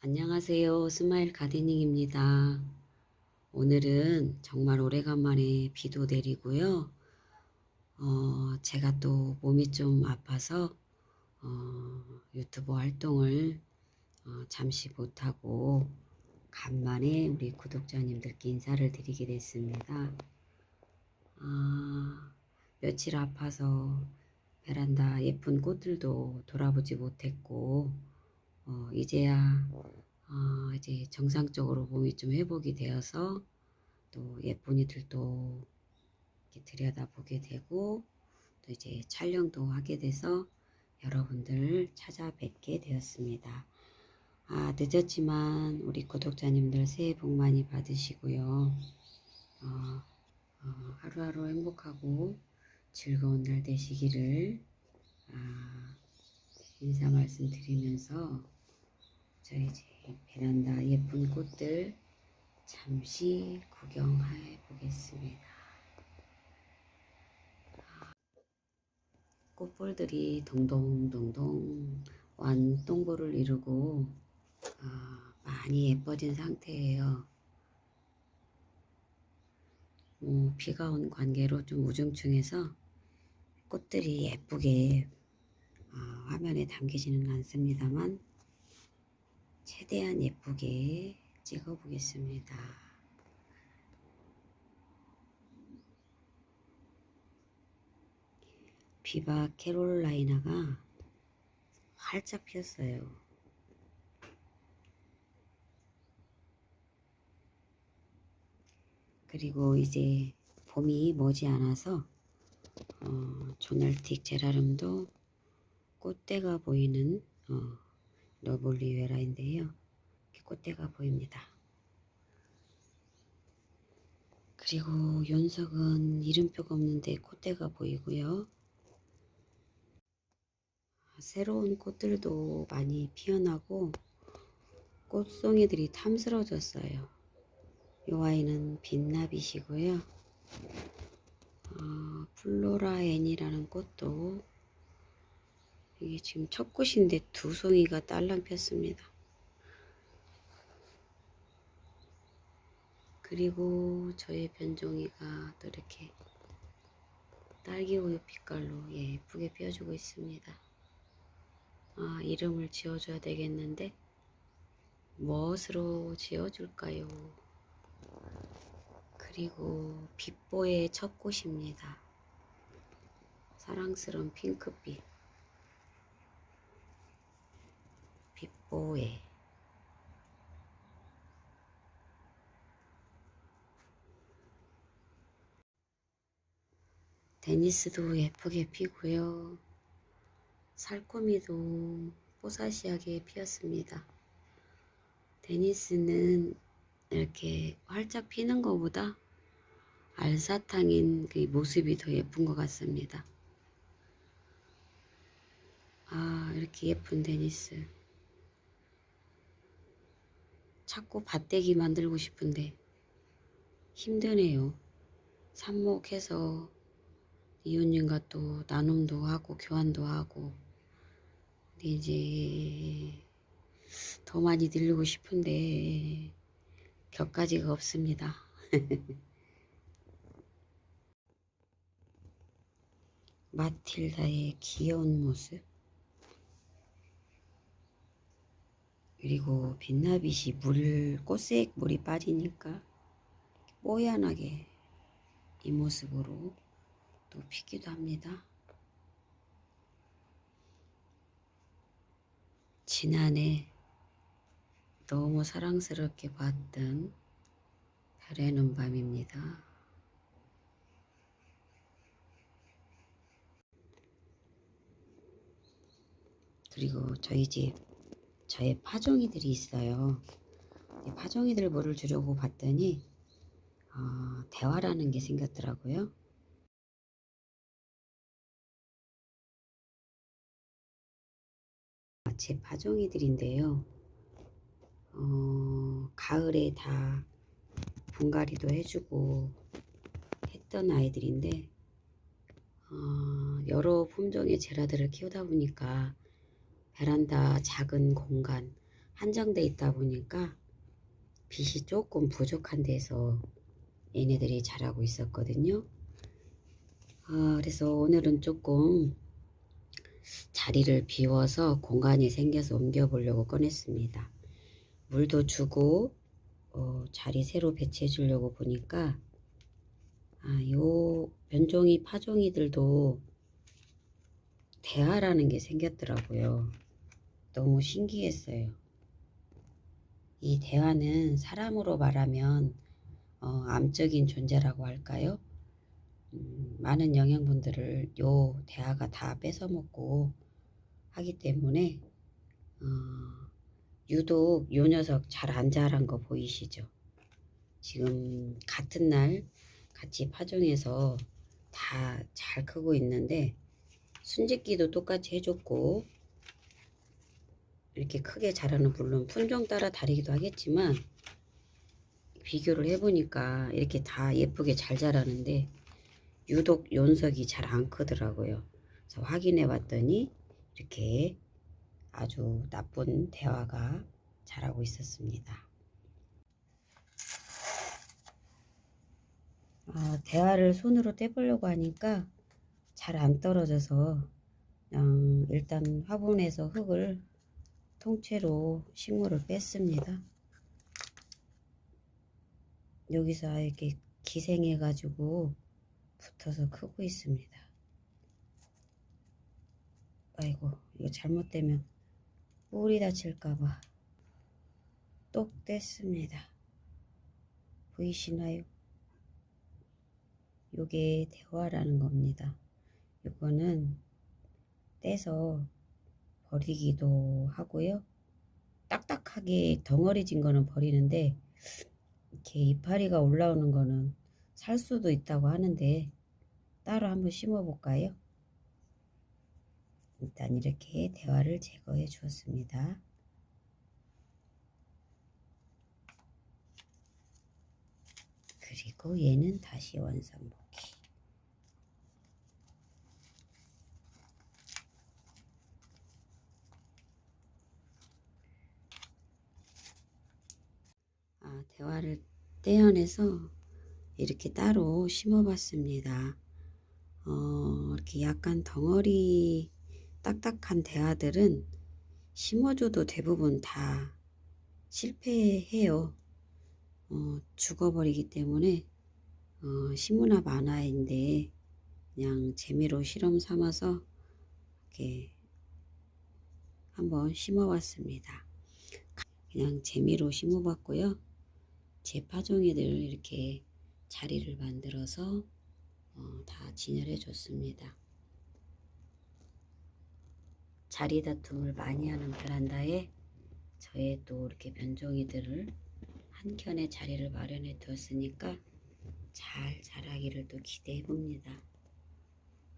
안녕하세요. 스마일 가디닝입니다. 오늘은 정말 오래간만에 비도 내리고요. 어, 제가 또 몸이 좀 아파서 어, 유튜브 활동을 어, 잠시 못하고 간만에 우리 구독자님들께 인사를 드리게 됐습니다. 아, 며칠 아파서 베란다 예쁜 꽃들도 돌아보지 못했고 어, 이제야 어, 이제 정상적으로 몸이 좀 회복이 되어서 또 예쁜 이들도 들여다보게 되고 또 이제 촬영도 하게 돼서 여러분들 찾아뵙게 되었습니다. 아, 늦었지만 우리 구독자님들 새해 복 많이 받으시고요. 어, 어, 하루하루 행복하고 즐거운 날 되시기를 아, 인사 말씀 드리면서 저희 이제 베란다 예쁜 꽃들 잠시 구경해 보겠습니다. 꽃볼들이 동동동동 완동볼을 이루고 아, 많이 예뻐진 상태예요. 뭐 비가 온 관계로 좀 우중충해서 꽃들이 예쁘게 어, 화면에 담기지는 않습니다만 최대한 예쁘게 찍어 보겠습니다. 비바 캐롤라이나가 활짝 피었어요. 그리고 이제 봄이 머지않아서 어, 조널틱 제라름도 꽃대가 보이는 어, 러블리웨라인데요. 이렇게 꽃대가 보입니다. 그리고 연석은 이름표가 없는데 꽃대가 보이고요. 새로운 꽃들도 많이 피어나고 꽃송이들이 탐스러워졌어요. 이 아이는 빛나빛이고요. 어, 플로라앤이라는 꽃도 이게 지금 첫 꽃인데 두 송이가 딸랑 폈습니다. 그리고 저의 변종이가 또 이렇게 딸기 우유 빛깔로 예쁘게 피어주고 있습니다. 아, 이름을 지어줘야 되겠는데 무엇으로 지어줄까요? 그리고 빛보의 첫 꽃입니다. 사랑스러운 핑크빛. 빛보에 데니스도 예쁘게 피고요. 살코미도 뽀사시하게 피었습니다. 데니스는 이렇게 활짝 피는 것보다 알사탕인 그 모습이 더 예쁜 것 같습니다. 아, 이렇게 예쁜 데니스. 자꾸 밭대기 만들고 싶은데 힘드네요. 삽목해서 이웃님과 또 나눔도 하고 교환도 하고 근데 이제 더 많이 늘리고 싶은데 격가지가 없습니다. 마틸다의 귀여운 모습 그리고 빛나빛이 물 꽃색 물이 빠지니까 뽀얀하게 이 모습으로 또 피기도 합니다. 지난해 너무 사랑스럽게 봤던 별의 눈밤입니다. 그리고 저희 집 저의 파종이들이 있어요. 이 파종이들 물을 주려고 봤더니 어, 대화라는 게 생겼더라고요. 제 파종이들인데요. 어, 가을에 다 분갈이도 해주고 했던 아이들인데 어, 여러 품종의 제라들을 키우다 보니까 베란다 작은 공간 한정돼 있다 보니까 빛이 조금 부족한 데서 얘네들이 자라고 있었거든요. 아, 그래서 오늘은 조금 자리를 비워서 공간이 생겨서 옮겨보려고 꺼냈습니다. 물도 주고 어, 자리 새로 배치해 주려고 보니까 아, 요 변종이 파종이들도 대하라는 게 생겼더라고요. 너무 신기했어요. 이 대화는 사람으로 말하면 어, 암적인 존재라고 할까요? 음, 많은 영양분들을 요 대하가 다 뺏어먹고 하기 때문에 어, 유독 요 녀석 잘 안 자란 거 보이시죠? 지금 같은 날 같이 파종해서 다 잘 크고 있는데 순짓기도 똑같이 해줬고 이렇게 크게 자라는 물론 품종 따라 다르기도 하겠지만 비교를 해보니까 이렇게 다 예쁘게 잘 자라는데 유독 연석이 잘 안 크더라고요. 그래서 확인해 봤더니 이렇게 아주 나쁜 대화가 자라고 있었습니다. 아, 대화를 손으로 떼보려고 하니까 잘 안 떨어져서 일단 화분에서 흙을 통째로 식물을 뺐습니다. 여기서 이렇게 기생해 가지고 붙어서 크고 있습니다. 아이고, 이거 잘못되면 뿌리 다칠까봐 똑 뗐습니다. 보이시나요? 요게 대화라는 겁니다. 요거는 떼서 버리기도 하고요. 딱딱하게 덩어리진 거는 버리는데 이렇게 이파리가 올라오는 거는 살 수도 있다고 하는데 따로 한번 심어 볼까요? 일단 이렇게 대화를 제거해 주었습니다. 그리고 얘는 다시 원상복귀. 아, 대화를 떼어내서 이렇게 따로 심어봤습니다. 어, 이렇게 약간 덩어리 딱딱한 대화들은 심어줘도 대부분 다 실패해요. 어, 죽어버리기 때문에 어, 시무나 만화인데 그냥 재미로 실험 삼아서 이렇게 한번 심어봤습니다. 그냥 재미로 심어봤고요. 제 파종이들 이렇게 자리를 만들어서 어, 다 진열해 줬습니다. 자리 다툼을 많이 하는 베란다에 저의 또 이렇게 변종이들을 한 켠에 자리를 마련해 두었으니까 잘 자라기를 또 기대해 봅니다.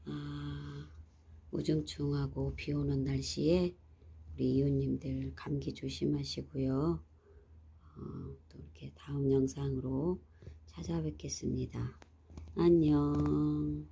아, 우중충하고 비 오는 날씨에 우리 이웃님들 감기 조심하시고요. 어, 또 이렇게 다음 영상으로 찾아뵙겠습니다. 안녕.